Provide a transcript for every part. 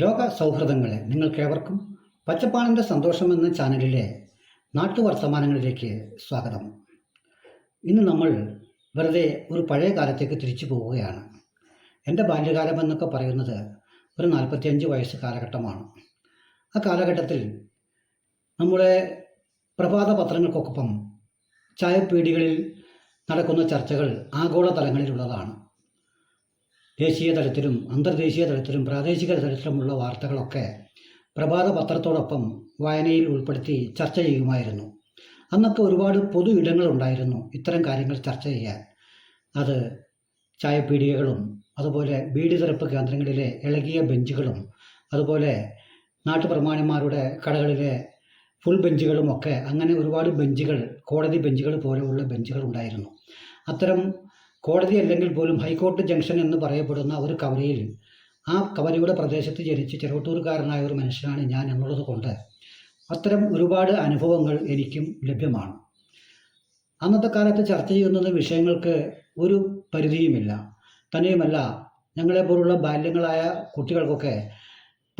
ലോക സൗഹൃദങ്ങളെ നിങ്ങൾക്കേവർക്കും പച്ചപ്പാണിന്റെ സന്തോഷം എന്ന ചാനലിലെ നാട്ടുവർത്തമാനങ്ങളിലേക്ക് സ്വാഗതം. ഇന്ന് നമ്മൾ വെറുതെ ഒരു പഴയ കാലത്തേക്ക് തിരിച്ചു പോവുകയാണ്. എന്റെ ബാല്യകാലം എന്നൊക്കെ പറയുന്നത് ഒരു നാൽപ്പത്തിയഞ്ച് വയസ്സ് കാലഘട്ടമാണ്. ആ കാലഘട്ടത്തിൽ നമ്മുടെ പ്രഭാത പത്രങ്ങൾക്കൊപ്പം ചായപ്പീടികളിൽ നടക്കുന്ന ചർച്ചകൾ ആഗോള തലങ്ങളിലുള്ളതാണ് ദേശീയ തലത്തിലും അന്തർദേശീയ തലത്തിലും പ്രാദേശിക തലത്തിലുമുള്ള വാർത്തകളൊക്കെ പ്രഭാത പത്രത്തോടൊപ്പം വായനയിൽ ഉൾപ്പെടുത്തി ചർച്ച ചെയ്യുമായിരുന്നു. അന്നൊക്കെ ഒരുപാട് പൊതു ഇടങ്ങളുണ്ടായിരുന്നു ഇത്തരം കാര്യങ്ങൾ ചർച്ച ചെയ്യാൻ. അത് ചായപ്പീടികകളും അതുപോലെ ബീഡി തിരപ്പ് കേന്ദ്രങ്ങളിലെ ഇളകിയ ബെഞ്ചുകളും അതുപോലെ നാട്ടുപ്രമാണിമാരുടെ കടകളിലെ ഫുൾ ബെഞ്ചുകളും ഒക്കെ അങ്ങനെ ഒരുപാട് ബെഞ്ചുകൾ കോടതി ബെഞ്ചുകൾ പോലെയുള്ള ബെഞ്ചുകൾ ഉണ്ടായിരുന്നു. അത്തരം കോടതി അല്ലെങ്കിൽ പോലും ഹൈക്കോർട്ട് ജംഗ്ഷൻ എന്ന് പറയപ്പെടുന്ന ഒരു കവലയിൽ ആ കവലയുടെ പ്രദേശത്ത് ജനിച്ച് ചെറുവട്ടൂർക്കാരനായ ഒരു മനുഷ്യനാണ് ഞാൻ എന്നുള്ളത് കൊണ്ട് അത്തരം ഒരുപാട് അനുഭവങ്ങൾ എനിക്കും ലഭ്യമാണ്. അന്നത്തെ കാലത്ത് ചർച്ച ചെയ്യുന്ന വിഷയങ്ങൾക്ക് ഒരു പരിധിയുമില്ല. തന്നെയുമല്ല ഞങ്ങളെപ്പോലുള്ള ബാല്യങ്ങളായ കുട്ടികൾക്കൊക്കെ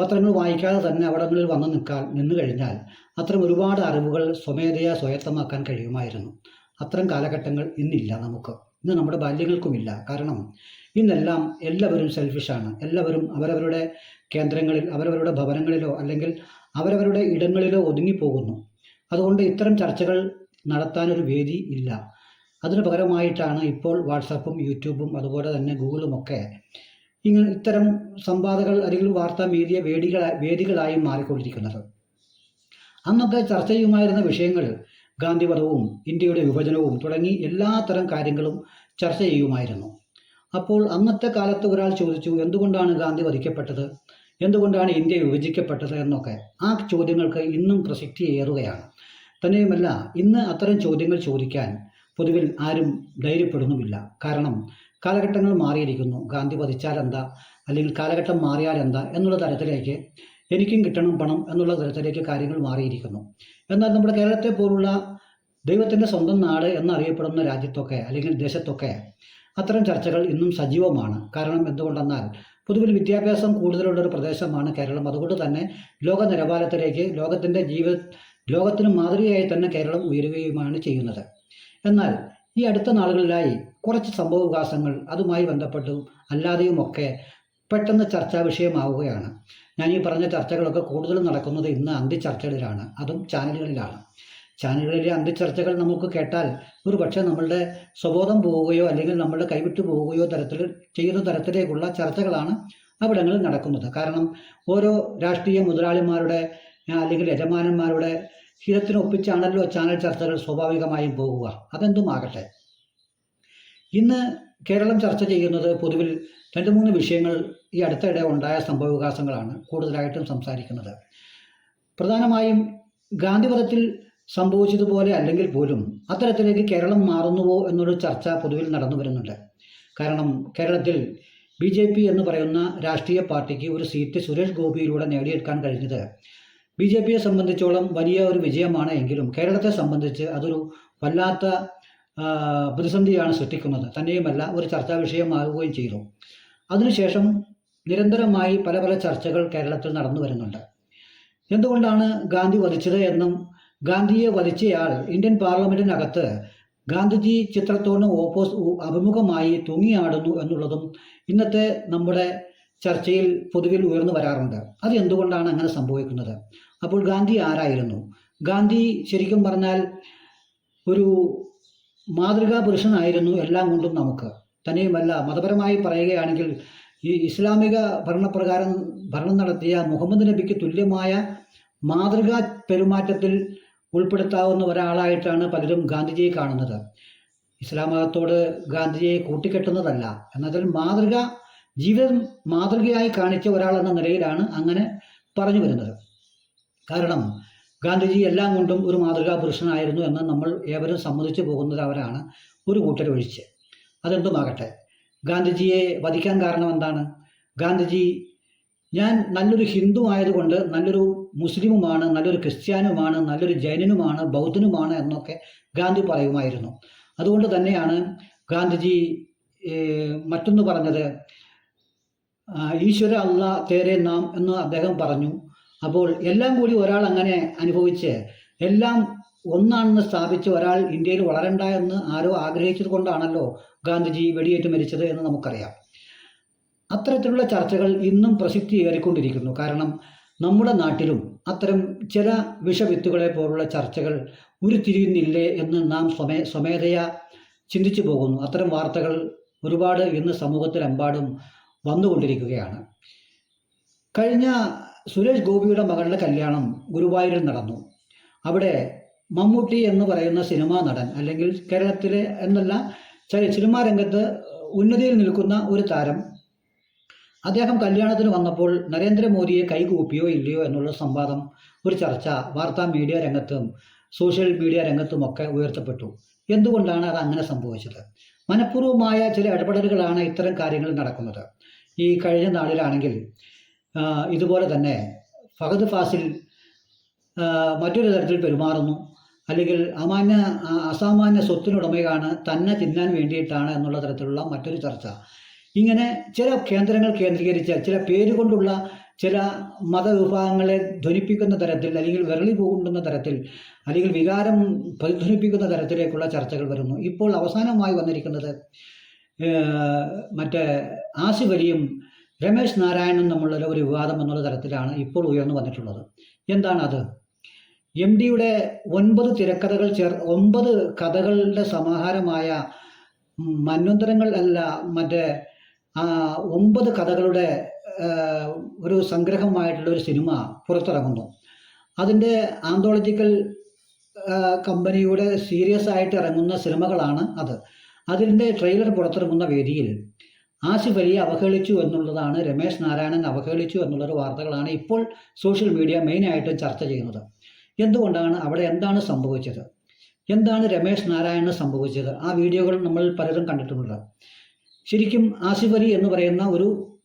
പത്രങ്ങൾ വായിക്കാതെ തന്നെ അവിടങ്ങളിൽ വന്നു നിൽക്കാൻ നിന്നു കഴിഞ്ഞാൽ അത്തരം ഒരുപാട് അറിവുകൾ സ്വമേധയാ സ്വായത്തമാക്കാൻ കഴിയുമായിരുന്നു. അത്തരം കാലഘട്ടങ്ങൾ ഇന്നില്ല നമുക്ക്. ഇന്ന് നമ്മുടെ ബാല്യങ്ങൾക്കുമില്ല. കാരണം ഇന്നെല്ലാം എല്ലാവരും സെൽഫിഷാണ് എല്ലാവരും അവരവരുടെ കേന്ദ്രങ്ങളിൽ അവരവരുടെ ഭവനങ്ങളിലോ അല്ലെങ്കിൽ അവരവരുടെ ഇടങ്ങളിലോ ഒതുങ്ങിപ്പോകുന്നു. അതുകൊണ്ട് ഇത്തരം ചർച്ചകൾ നടത്താനൊരു വേദി ഇല്ല. അതിന് പകരമായിട്ടാണ് ഇപ്പോൾ വാട്സാപ്പും യൂട്യൂബും അതുപോലെ തന്നെ ഗൂഗിളുമൊക്കെ ഇങ്ങനെ ഇത്തരം സംവാദകൾ അല്ലെങ്കിൽ വാർത്താ മീഡിയ വേദികളായി വേദികളായി മാറിക്കൊണ്ടിരിക്കുന്നത്. അന്നൊക്കെ ചർച്ച ചെയ്യുമായിരുന്ന വിഷയങ്ങൾ ഗാന്ധിവധവും ഇന്ത്യയുടെ വിഭജനവും തുടങ്ങി എല്ലാത്തരം കാര്യങ്ങളും ചർച്ച ചെയ്യുമായിരുന്നു. അപ്പോൾ അന്നത്തെ കാലത്ത് ഒരാൾ ചോദിച്ചു എന്തുകൊണ്ടാണ് ഗാന്ധി വധിക്കപ്പെട്ടത് എന്തുകൊണ്ടാണ് ഇന്ത്യ വിഭജിക്കപ്പെട്ടത്? എന്നൊക്കെ. ആ ചോദ്യങ്ങൾക്ക് ഇന്നും പ്രസക്തി ഏറുകയാണ് തന്നെയുമല്ല ഇന്ന് അത്തരം ചോദ്യങ്ങൾ ചോദിക്കാൻ പൊതുവിൽ ആരും ധൈര്യപ്പെടുന്നുമില്ല. കാരണം കാലഘട്ടങ്ങൾ മാറിയിരിക്കുന്നു. ഗാന്ധി വധിച്ചാൽ എന്താ അല്ലെങ്കിൽ കാലഘട്ടം മാറിയാൽ എന്താ എന്നുള്ള തരത്തിലേക്ക് എനിക്കും കിട്ടണം പണം എന്നുള്ള തരത്തിലേക്ക് കാര്യങ്ങൾ മാറിയിരിക്കുന്നു. എന്നാൽ നമ്മുടെ കേരളത്തെ പോലുള്ള ദൈവത്തിന്റെ സ്വന്തം നാട് എന്നറിയപ്പെടുന്ന രാജ്യത്തൊക്കെ അല്ലെങ്കിൽ ദേശത്തൊക്കെ അത്തരം ചർച്ചകൾ ഇന്നും സജീവമാണ്. കാരണം എന്തുകൊണ്ടെന്നാൽ പൊതുവിൽ വിദ്യാഭ്യാസം കൂടുതലുള്ള ഒരു പ്രദേശമാണ് കേരളം. അതുകൊണ്ട് തന്നെ ലോക നിലവാരത്തിലേക്ക് ലോകത്തിന്റെ ജീവ ലോകത്തിന് മാതൃകയായി തന്നെ കേരളം ഉയരുകയുമാണ് ചെയ്യുന്നത്. എന്നാൽ ഈ അടുത്ത നാളുകളിലായി കുറച്ച് സംഭവ വികാസങ്ങൾ അതുമായി ബന്ധപ്പെട്ടും അല്ലാതെയുമൊക്കെ പെട്ടെന്ന് ചർച്ചാ വിഷയമാവുകയാണ്. ഞാൻ ഈ പറഞ്ഞ ചർച്ചകളൊക്കെ കൂടുതലും നടക്കുന്നത് ഇന്ന് അന്തിച്ചർച്ചകളിലാണ് അതും ചാനലുകളിലാണ്. ചാനലുകളിലെ അന്തിച്ചർച്ചകൾ നമുക്ക് കേട്ടാൽ ഒരു പക്ഷേ നമ്മളുടെ സ്വബോധം പോവുകയോ അല്ലെങ്കിൽ നമ്മളുടെ കൈവിട്ടു പോവുകയോ തരത്തിൽ ചെയ്യുന്ന തരത്തിലേക്കുള്ള ചർച്ചകളാണ് അവിടങ്ങളിൽ നടക്കുന്നത്. കാരണം ഓരോ രാഷ്ട്രീയ മുതലാളിമാരുടെ അല്ലെങ്കിൽ യജമാനന്മാരുടെ ഹിതത്തിനൊപ്പിച്ചാണല്ലോ ചാനൽ ചർച്ചകൾ സ്വാഭാവികമായും പോകുക അതെന്തുമാകട്ടെ? ഇന്ന് കേരളം ചർച്ച ചെയ്യുന്നത് പൊതുവിൽ രണ്ട് മൂന്ന് വിഷയങ്ങൾ ഈ അടുത്തിടെ ഉണ്ടായ സംഭവവികാസങ്ങളാണ് കൂടുതലായിട്ടും സംസാരിക്കുന്നത്. പ്രധാനമായും ഗാന്ധിവധത്തിൽ സംഭവിച്ചതുപോലെ അല്ലെങ്കിൽ പോലും അത്തരത്തിലേക്ക് കേരളം മാറുന്നുവോ എന്നൊരു ചർച്ച പൊതുവിൽ നടന്നു വരുന്നുണ്ട്. കാരണം കേരളത്തിൽ ബി ജെ പി എന്ന് പറയുന്ന രാഷ്ട്രീയ പാർട്ടിക്ക് ഒരു സീറ്റ് സുരേഷ് ഗോപിയിലൂടെ നേടിയെടുക്കാൻ കഴിഞ്ഞത് ബി ജെ പിയെ സംബന്ധിച്ചോളം വലിയ ഒരു വിജയമാണ് എങ്കിലും കേരളത്തെ സംബന്ധിച്ച് അതൊരു വല്ലാത്ത പ്രതിസന്ധിയാണ് സൃഷ്ടിക്കുന്നത്. തന്നെയുമല്ല ഒരു ചർച്ചാ വിഷയമാകുകയും ചെയ്തു. അതിനുശേഷം നിരന്തരമായി പല പല ചർച്ചകൾ കേരളത്തിൽ നടന്നു വരുന്നുണ്ട്. എന്തുകൊണ്ടാണ് ഗാന്ധി വധിച്ചത് എന്നും ഗാന്ധിയെ വധിച്ചയാൾ ഇന്ത്യൻ പാർലമെന്റിനകത്ത് ഗാന്ധിജി ചിത്രത്തോട് ഓപ്പോസ് അഭിമുഖമായി തൂങ്ങിയാടുന്നു എന്നുള്ളതും ഇന്നത്തെ നമ്മുടെ ചർച്ചയിൽ പൊതുവിൽ ഉയർന്നു വരാറുണ്ട്. അത് എന്തുകൊണ്ടാണ് അങ്ങനെ സംഭവിക്കുന്നത്? അപ്പോൾ ഗാന്ധി ആരായിരുന്നു? ഗാന്ധി ശരിക്കും പറഞ്ഞാൽ ഒരു മാതൃകാ പുരുഷനായിരുന്നു എല്ലാം കൊണ്ടും നമുക്ക്. തന്നെയുമല്ല മതപരമായി പറയുകയാണെങ്കിൽ ഈ ഇസ്ലാമിക ഭരണപ്രകാരം ഭരണം നടത്തിയ മുഹമ്മദ് നബിക്ക് തുല്യമായ മാതൃകാ പെരുമാറ്റത്തിൽ ഉൾപ്പെടുത്താവുന്ന ഒരാളായിട്ടാണ് പലരും ഗാന്ധിജിയെ കാണുന്നത്. ഇസ്ലാം മതത്തോട് ഗാന്ധിജിയെ കൂട്ടിക്കെട്ടുന്നതല്ല. എന്നതിൽ മാതൃക ജീവിതം മാതൃകയായി കാണിച്ച ഒരാൾ എന്ന നിലയിലാണ് അങ്ങനെ പറഞ്ഞു വരുന്നത്. കാരണം ഗാന്ധിജി എല്ലാം കൊണ്ടും ഒരു മാതൃകാ പുരുഷനായിരുന്നു എന്ന് നമ്മൾ ഏവരും സമ്മതിച്ചു പോകുന്നത് അവരാണ്. ഒരു കൂട്ടരൊഴിച്ച്. അതെന്തുമാകട്ടെ? ഗാന്ധിജിയെ വധിക്കാൻ കാരണം എന്താണ്? ഗാന്ധിജി ഞാൻ നല്ലൊരു ഹിന്ദു ആയതുകൊണ്ട് നല്ലൊരു മുസ്ലിമുമാണ് നല്ലൊരു ക്രിസ്ത്യാനുമാണ് നല്ലൊരു ജൈനനുമാണ് ബൗദ്ധനുമാണ് എന്നൊക്കെ ഗാന്ധി പറയുമായിരുന്നു. അതുകൊണ്ട് തന്നെയാണ് ഗാന്ധിജി മറ്റൊന്ന് പറഞ്ഞത് ഈശ്വര അല്ല തേരെ നാം എന്ന് അദ്ദേഹം പറഞ്ഞു. അപ്പോൾ എല്ലാം കൂടി ഒരാൾ അങ്ങനെ അനുഭവിച്ച് എല്ലാം ഒന്നാണെന്ന് സ്ഥാപിച്ച് ഒരാൾ ഇന്ത്യയിൽ വളരണ്ട എന്ന് ആരോ ആഗ്രഹിച്ചത് കൊണ്ടാണല്ലോ ഗാന്ധിജി വെടിയേറ്റ് മരിച്ചത് എന്ന് നമുക്കറിയാം. അത്തരത്തിലുള്ള ചർച്ചകൾ ഇന്നും പ്രസിദ്ധി ഏറിക്കൊണ്ടിരിക്കുന്നു. കാരണം നമ്മുടെ നാട്ടിലും അത്തരം ചില വിഷവിത്തുകളെ പോലുള്ള ചർച്ചകൾ ഉരുത്തിരിയുന്നില്ലേ എന്ന് നാം സ്വമേ സ്വമേധയാ ചിന്തിച്ചു പോകുന്നു. അത്തരം വാർത്തകൾ ഒരുപാട് ഇന്ന് സമൂഹത്തിലെമ്പാടും വന്നുകൊണ്ടിരിക്കുകയാണ്. കഴിഞ്ഞ സുരേഷ് ഗോപിയുടെ മകളുടെ കല്യാണം ഗുരുവായൂരിൽ നടന്നു. അവിടെ മമ്മൂട്ടി എന്ന് പറയുന്ന സിനിമാ നടൻ അല്ലെങ്കിൽ കേരളത്തിലെ എന്നല്ല സിനിമാ രംഗത്ത് ഉന്നതിയിൽ നിൽക്കുന്ന ഒരു താരം. അദ്ദേഹം കല്യാണത്തിന് വന്നപ്പോൾ നരേന്ദ്രമോദിയെ കൈകൂപ്പിയോ ഇല്ലയോ എന്നുള്ള സംവാദം ഒരു ചർച്ച വാർത്താ മീഡിയ രംഗത്തും സോഷ്യൽ മീഡിയ രംഗത്തുമൊക്കെ ഉയർത്തപ്പെട്ടു. എന്തുകൊണ്ടാണ് അത് അങ്ങനെ സംഭവിച്ചത്? മനഃപൂർവമായ ചില ഇടപെടലുകളാണ് ഇത്തരം കാര്യങ്ങൾ നടക്കുന്നത്. ഈ കഴിഞ്ഞ നാളിലാണെങ്കിൽ ഇതുപോലെ തന്നെ ഫഹദ് ഫാസിൽ മറ്റൊരു തരത്തിൽ പെരുമാറുന്നു. അല്ലെങ്കിൽ അമാന്യ അസാമാന്യ സ്വത്തിനുടമയാണ് തന്നെ തിന്നാൻ വേണ്ടിയിട്ടാണ് എന്നുള്ള തരത്തിലുള്ള മറ്റൊരു ചർച്ച. ഇങ്ങനെ ചില കേന്ദ്രങ്ങൾ കേന്ദ്രീകരിച്ച ചില പേരുകൊണ്ടുള്ള ചില മതവിഭാഗങ്ങളെ ധ്വനിപ്പിക്കുന്ന തരത്തിൽ അല്ലെങ്കിൽ വിരളി പോകുന്ന തരത്തിൽ അല്ലെങ്കിൽ വികാരം പ്രതിധ്വനിപ്പിക്കുന്ന തരത്തിലേക്കുള്ള ചർച്ചകൾ വരുന്നു. ഇപ്പോൾ അവസാനമായി വന്നിരിക്കുന്നത് മറ്റേ ആസിഫ് അലിയും രമേശ് നാരായണനും തമ്മിലുള്ള ഒരു വിവാദം എന്നുള്ള തരത്തിലാണ് ഇപ്പോൾ ഉയർന്നു വന്നിട്ടുള്ളത്. എന്താണ് അത്? എം ഡിയുടെ ഒൻപത് തിരക്കഥകൾ ചേർ ഒമ്പത് കഥകളുടെ സമാഹാരമായ മന്വന്തരങ്ങൾ അല്ല മറ്റേ ഒമ്പത് കഥകളുടെ ഒരു സംഗ്രഹമായിട്ടുള്ള ഒരു സിനിമ പുറത്തിറങ്ങുന്നു. അതിന്റെ ആന്തോളജിക്കൽ കമ്പനിയുടെ സീരിയസ് ആയിട്ട് ഇറങ്ങുന്ന സിനിമകളാണ് അത്. അതിന്റെ ട്രെയിലർ പുറത്തിറങ്ങുന്ന വേദിയിൽ ആസിഫ് അവഹേളിച്ചു എന്നുള്ളതാണ് രമേശ് നാരായണൻ അവഹേളിച്ചു എന്നുള്ളൊരു വാർത്തകളാണ് ഇപ്പോൾ സോഷ്യൽ മീഡിയ മെയിനായിട്ടും ചർച്ച ചെയ്യുന്നത്. എന്തുകൊണ്ടാണ് അവിടെ എന്താണ് സംഭവിച്ചത്? എന്താണ് രമേശ് നാരായണന് സംഭവിച്ചത്? ആ വീഡിയോകൾ നമ്മൾ പലരും കണ്ടിട്ടുമുണ്ട്. ശരിക്കും ആസിഫ് അലി എന്ന് പറയുന്ന ഒരു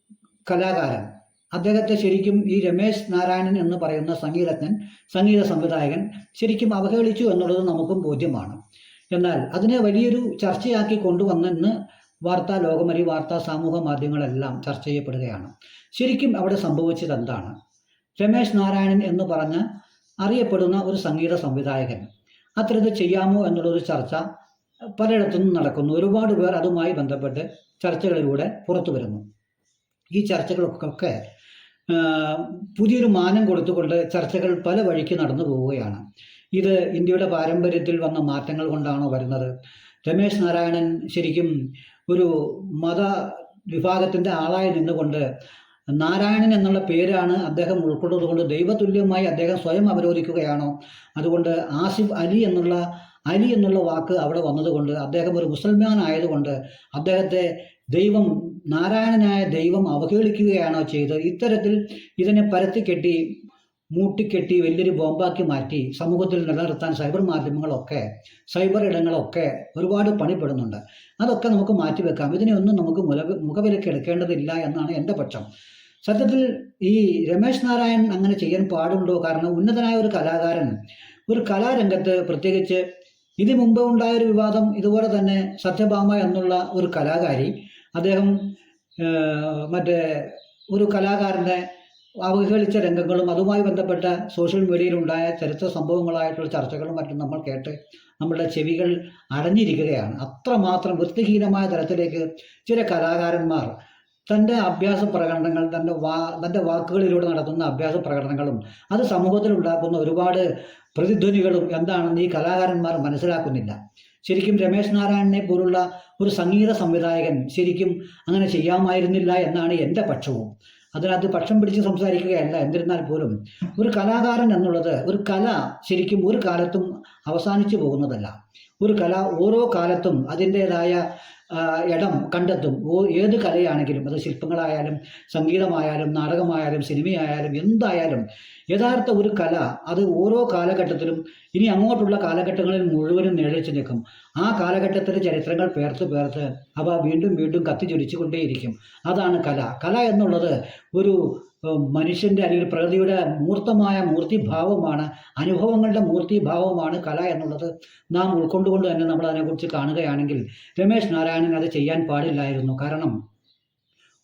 കലാകാരൻ അദ്ദേഹത്തെ ശരിക്കും ഈ രമേശ് നാരായണൻ എന്ന് പറയുന്ന സംഗീതജ്ഞൻ സംഗീത സംവിധായകൻ ശരിക്കും അവഹേളിച്ചു എന്നുള്ളത് നമുക്കും ബോധ്യമാണ്. എന്നാൽ അതിനെ വലിയൊരു ചർച്ചയാക്കി കൊണ്ടുവന്നെന്ന് വാർത്താ ലോകമരി വാർത്താ സാമൂഹ മാധ്യമങ്ങളെല്ലാം ചർച്ച ചെയ്യപ്പെടുകയാണ്. ശരിക്കും അവിടെ സംഭവിച്ചത് എന്താണ്? രമേശ് നാരായണൻ എന്ന് പറഞ്ഞ് അറിയപ്പെടുന്ന ഒരു സംഗീത സംവിധായകൻ. അത്തരത്തിൽ ചെയ്യാമോ എന്നുള്ളൊരു ചർച്ച പലയിടത്തുനിന്നും നടക്കുന്നു. ഒരുപാട് പേർ അതുമായി ബന്ധപ്പെട്ട് ചർച്ചകളിലൂടെ പുറത്തു വരുന്നു. ഈ ചർച്ചകൾക്കൊക്കെ പുതിയൊരു മാനം കൊടുത്തുകൊണ്ട് ചർച്ചകൾ പല വഴിക്ക് നടന്നു പോവുകയാണ്. ഇത് ഇന്ത്യയുടെ പാരമ്പര്യത്തിൽ വന്ന മാറ്റങ്ങൾ കൊണ്ടാണോ വരുന്നത്? രമേശ് നാരായണൻ ശരിക്കും ഒരു മത വിഭാഗത്തിന്റെ ആളായി നിന്നുകൊണ്ട് നാരായണൻ എന്നുള്ള പേരാണ് അദ്ദേഹം ഉൾക്കൊണ്ടതുകൊണ്ട് ദൈവതുല്യമായി അദ്ദേഹം സ്വയം അവരോധിക്കുകയാണോ? അതുകൊണ്ട് ആസിഫ് അലി എന്നുള്ള അലി എന്നുള്ള വാക്ക് അവിടെ വന്നതുകൊണ്ട് അദ്ദേഹം ഒരു മുസൽമാൻ ആയതുകൊണ്ട് അദ്ദേഹത്തെ ദൈവം നാരായണനായ ദൈവം അവഹേളിക്കുകയാണോ ചെയ്തത്? ഇത്തരത്തിൽ ഇതിനെ പരത്തിക്കെട്ടി മൂട്ടിക്കെട്ടി വലിയൊരു ബോംബാക്കി മാറ്റി സമൂഹത്തിൽ നിലനിർത്താൻ സൈബർ മാധ്യമങ്ങളൊക്കെ സൈബർ ഇടങ്ങളൊക്കെ ഒരുപാട് പണിപ്പെടുന്നുണ്ട്. അതൊക്കെ നമുക്ക് മാറ്റിവെക്കാം ഇതിനെ ഒന്നും നമുക്ക് മുല മുഖവിലക്ക് എടുക്കേണ്ടതില്ല എന്നാണ് എന്റെ പക്ഷം. സത്യത്തിൽ ഈ രമേശ് നാരായൺ അങ്ങനെ ചെയ്യാൻ പാടുണ്ടോ? കാരണം ഉന്നതനായ ഒരു കലാകാരൻ ഒരു കലാരംഗത്ത് പ്രത്യേകിച്ച് ഇതിനു മുമ്പ് ഉണ്ടായ ഒരു വിവാദം ഇതുപോലെ തന്നെ സത്യഭാമ എന്നുള്ള ഒരു കലാകാരി അദ്ദേഹം മറ്റേ ഒരു കലാകാരനെ അവഹേളിച്ച രംഗങ്ങളും അതുമായി ബന്ധപ്പെട്ട സോഷ്യൽ മീഡിയയിലുണ്ടായ ചരിത്ര സംഭവങ്ങളായിട്ടുള്ള ചർച്ചകളും മറ്റും നമ്മൾ കേട്ട് നമ്മുടെ ചെവികൾ അടഞ്ഞിരിക്കുകയാണ്. അത്രമാത്രം വൃത്തിഹീനമായ തരത്തിലേക്ക് ചില കലാകാരന്മാർ തന്റെ അഭ്യാസ പ്രകടനങ്ങൾ തന്റെ വാ തന്റെ വാക്കുകളിലൂടെ നടത്തുന്ന അഭ്യാസ പ്രകടനങ്ങളും അത് സമൂഹത്തിൽ ഉണ്ടാക്കുന്ന ഒരുപാട് പ്രതിധ്വനികളും എന്താണെന്ന് ഈ കലാകാരന്മാർ മനസ്സിലാക്കുന്നില്ല. ശരിക്കും രമേശ് നാരായണനെ പോലുള്ള ഒരു സംഗീത സംവിധായകൻ ശരിക്കും അങ്ങനെ ചെയ്യാമായിരുന്നില്ല എന്നാണ് എന്റെ പക്ഷവും. അതിനകത്ത് പക്ഷം പിടിച്ച് സംസാരിക്കുകയല്ല. എന്നിരുന്നാൽ പോലും ഒരു കലാകാരൻ എന്നുള്ളത് ഒരു കല ശരിക്കും ഒരു കാലത്തും അവസാനിച്ചു പോകുന്നതല്ല. ഒരു കല ഓരോ കാലത്തും അതിന്റേതായ ഇടം കണ്ടെത്തും. ഓ ഏത് കലയാണെങ്കിലും അത് ശില്പങ്ങളായാലും സംഗീതമായാലും നാടകമായാലും സിനിമയായാലും എന്തായാലും യഥാർത്ഥ ഒരു കല അത് ഓരോ കാലഘട്ടത്തിലും ഇനി അങ്ങോട്ടുള്ള കാലഘട്ടങ്ങളിൽ മുഴുവനും നിഴലിച്ചു നിൽക്കും. ആ കാലഘട്ടത്തിലെ ചരിത്രങ്ങൾ പേർത്ത് പേർത്ത് അവ വീണ്ടും വീണ്ടും കത്തിജ്വലിച്ചുകൊണ്ടേയിരിക്കും. അതാണ് കല. കല എന്നുള്ളത് ഒരു മനുഷ്യന്റെ അല്ലെങ്കിൽ പ്രകൃതിയുടെ മൂർത്തമായ മൂർത്തിഭാവമാണ് അനുഭവങ്ങളുടെ മൂർത്തിഭാവമാണ് കല എന്നുള്ളത് നാം ഉൾക്കൊണ്ടുകൊണ്ട് തന്നെ നമ്മൾ അതിനെക്കുറിച്ച് കാണുകയാണെങ്കിൽ രമേശ് നാരായണൻ അത് ചെയ്യാൻ പാടില്ലായിരുന്നു. കാരണം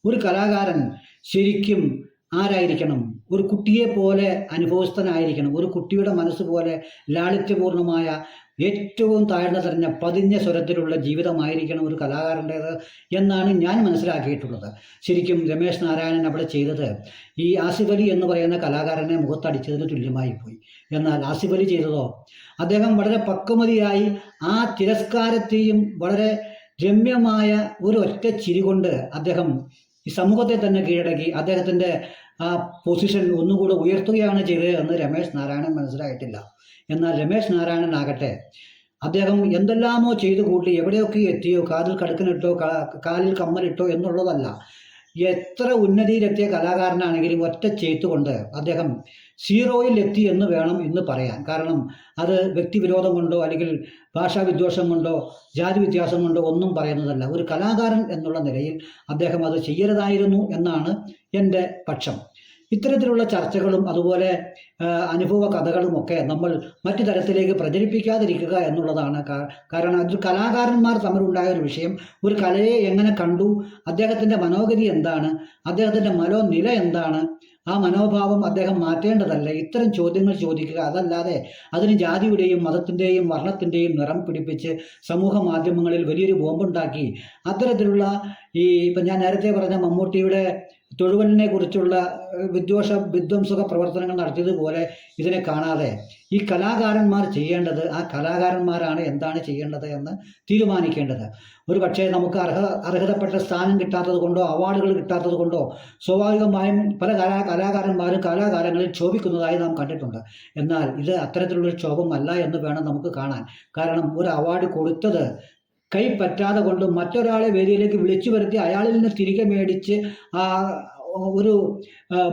ഒരു കലാകാരൻ ശരിക്കും ആരായിരിക്കണം? ഒരു കുട്ടിയെ പോലെ അനുഭവസ്ഥനായിരിക്കണം. ഒരു കുട്ടിയുടെ മനസ്സ് പോലെ ലാളിത്യപൂർണമായ ഏറ്റവും താഴ്ന്ന തെരഞ്ഞ പതിഞ്ഞ സ്വരത്തിലുള്ള ജീവിതമായിരിക്കണം ഒരു കലാകാരന്റേത് എന്നാണ് ഞാൻ മനസ്സിലാക്കിയിട്ടുള്ളത്. ശരിക്കും രമേശ് നാരായണൻ അവിടെ ചെയ്തത് ഈ ആസിഫ് അലി എന്ന് പറയുന്ന കലാകാരനെ മുഖത്തടിച്ചതിന് തുല്യമായി പോയി. എന്നാൽ ആസിഫ് അലി ചെയ്തതോ? അദ്ദേഹം വളരെ പക്വമതിയായി ആ തിരസ്കാരത്തെയും വളരെ രമ്യമായ ഒരു ഒറ്റ ചിരി കൊണ്ട് അദ്ദേഹം ഈ സമൂഹത്തെ തന്നെ കീഴടക്കി അദ്ദേഹത്തിന്റെ ആ പൊസിഷൻ ഒന്നുകൂടെ ഉയർത്തുകയാണ് ചെയ്തത് എന്ന് രമേശ് നാരായണൻ മനസ്സിലായിട്ടില്ല. എന്നാൽ രമേശ് നാരായണൻ ആകട്ടെ അദ്ദേഹം എന്തെല്ലാമോ ചെയ്തു കൂട്ടി എവിടെയൊക്കെ എത്തിയോ കാതിൽ കടുക്കനിട്ടോ കാലിൽ കമ്മലിട്ടോ എന്നുള്ളതല്ല. എത്ര ഉന്നതിയിലെത്തിയ കലാകാരനാണെങ്കിലും ഒറ്റ ചെയ്ത്തുകൊണ്ട് അദ്ദേഹം സീറോയിൽ എത്തി എന്ന് വേണം ഇന്ന് പറയാൻ. കാരണം അത് വ്യക്തിവിരോധം കൊണ്ടോ അല്ലെങ്കിൽ ഭാഷാ വിദ്വേഷം കൊണ്ടോ ജാതി വ്യത്യാസം കൊണ്ടോ ഒന്നും പറയുന്നതല്ല. ഒരു കലാകാരൻ എന്നുള്ള നിലയിൽ അദ്ദേഹം അത് ചെയ്യരുതായിരുന്നു എന്നാണ് എന്റെ പക്ഷം. ഇത്തരത്തിലുള്ള ചർച്ചകളും അതുപോലെ അനുഭവ കഥകളുമൊക്കെ നമ്മൾ മറ്റു തരത്തിലേക്ക് പ്രചരിപ്പിക്കാതിരിക്കുക എന്നുള്ളതാണ് കാരണം അത് കലാകാരന്മാർ തമ്മിലുണ്ടായ ഒരു വിഷയം. ഒരു കലയെ എങ്ങനെ കണ്ടു? അദ്ദേഹത്തിന്റെ മനോഗതി എന്താണ്? അദ്ദേഹത്തിന്റെ മനോനില എന്താണ്? ആ മനോഭാവം അദ്ദേഹം മാറ്റേണ്ടതല്ല? ഇത്തരം ചോദ്യങ്ങൾ ചോദിക്കുക അതല്ലാതെ അതിന് ജാതിയുടെയും മതത്തിന്റെയും വർണത്തിന്റെയും നിറം പിടിപ്പിച്ച് സമൂഹ മാധ്യമങ്ങളിൽ വലിയൊരു ബോംബുണ്ടാക്കി. അത്തരത്തിലുള്ള ഈ ഇപ്പം ഞാൻ നേരത്തെ പറഞ്ഞ മമ്മൂട്ടിയുടെ തൊഴുവലിനെ കുറിച്ചുള്ള വിദ്വേഷ വിധ്വംസക പ്രവർത്തനങ്ങൾ നടത്തിയതുപോലെ ഇതിനെ കാണാതെ ഈ കലാകാരന്മാർ ചെയ്യേണ്ടത് ആ കലാകാരന്മാരാണ് എന്താണ് ചെയ്യേണ്ടത് എന്ന് തീരുമാനിക്കേണ്ടത്. ഒരു പക്ഷേ നമുക്ക് അർഹ അർഹതപ്പെട്ട സ്ഥാനം കിട്ടാത്തത് കൊണ്ടോ അവാർഡുകൾ കിട്ടാത്തത് കൊണ്ടോ സ്വാഭാവികമായും പല കലാ കലാകാരന്മാരും കലാകാലങ്ങളിൽ ക്ഷോഭിക്കുന്നതായി നാം കണ്ടിട്ടുണ്ട്. എന്നാൽ ഇത് അത്തരത്തിലുള്ളൊരു ക്ഷോഭമല്ല എന്ന് വേണം നമുക്ക് കാണാൻ. കാരണം ഒരു അവാർഡ് കൊടുത്തത് കൈ പറ്റാതെ കൊണ്ട് മറ്റൊരാളെ വേദിയിലേക്ക് വിളിച്ചു വരുത്തി അയാളിൽ നിന്ന് തിരികെ മേടിച്ച് ആ ഒരു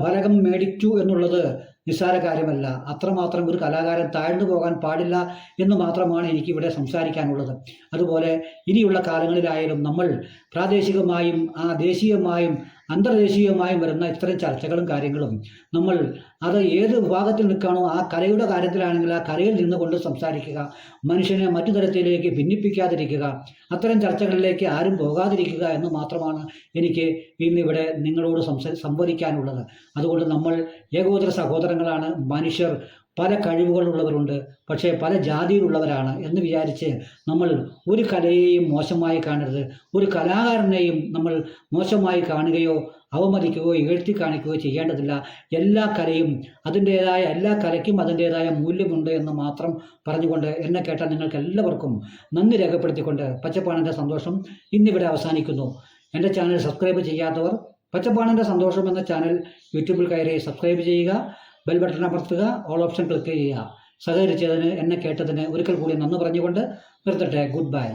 ഫലകം മേടിച്ചു എന്നുള്ളത് നിസ്സാര കാര്യമല്ല. അത്രമാത്രം ഒരു കലാകാരൻ താഴ്ന്നു പോകാൻ പാടില്ല എന്ന് മാത്രമാണ് എനിക്കിവിടെ സംസാരിക്കാനുള്ളത്. അതുപോലെ ഇനിയുള്ള കാലങ്ങളിലായാലും നമ്മൾ പ്രാദേശികമായും ആ ദേശീയമായും അന്തർദേശീയമായും വരുന്ന ഇത്തരം ചർച്ചകളും കാര്യങ്ങളും നമ്മൾ അത് ഏത് വിഭാഗത്തിൽ നിൽക്കുകയാണോ ആ കലയുടെ കാര്യത്തിലാണെങ്കിൽ ആ കലയിൽ നിന്നുകൊണ്ട് സംസാരിക്കുക മനുഷ്യനെ മറ്റു തരത്തിലേക്ക് ഭിന്നിപ്പിക്കാതിരിക്കുക അത്തരം ചർച്ചകളിലേക്ക് ആരും പോകാതിരിക്കുക എന്ന് മാത്രമാണ് എനിക്ക് ഇന്നിവിടെ നിങ്ങളോട് സംസ സംവദിക്കാനുള്ളത്. അതുകൊണ്ട് നമ്മൾ ഏകോദര സഹോദരങ്ങളാണ് മനുഷ്യർ പല കഴിവുകളുള്ളവരുണ്ട്. പക്ഷേ പല ജാതിയിലുള്ളവരാണ് എന്ന് വിചാരിച്ച് നമ്മൾ ഒരു കലയെയും മോശമായി കാണരുത്. ഒരു കലാകാരനെയും നമ്മൾ മോശമായി കാണുകയോ അവമതിക്കുകയോ ഇകഴ്ത്തി കാണിക്കുകയോ ചെയ്യേണ്ടതില്ല. എല്ലാ കലയും അതിന്റേതായ എല്ലാ കലയ്ക്കും അതിന്റേതായ മൂല്യമുണ്ട് എന്ന് മാത്രം പറഞ്ഞുകൊണ്ട് എന്നെ കേട്ട നിങ്ങൾക്ക് എല്ലാവർക്കും നന്ദി രേഖപ്പെടുത്തിക്കൊണ്ട് പച്ചപ്പാണിന്റെ സന്തോഷം ഇന്നിവിടെ അവസാനിക്കുന്നു. എന്റെ ചാനൽ സബ്സ്ക്രൈബ് ചെയ്യാത്തവർ പച്ചപ്പാണിന്റെ സന്തോഷം എന്ന ചാനൽ യൂട്യൂബിൽ കയറി സബ്സ്ക്രൈബ് ചെയ്യുക. ബെൽ ബട്ടൺ അമർത്തുക ഓൾ ഓപ്ഷൻ ക്ലിക്ക് ചെയ്യുക. സഹകരിച്ചതിന് എന്നെ കേട്ടതിന് ഒരിക്കൽ കൂടി നന്ദി പറഞ്ഞുകൊണ്ട് നിർത്തട്ടെ. Good bye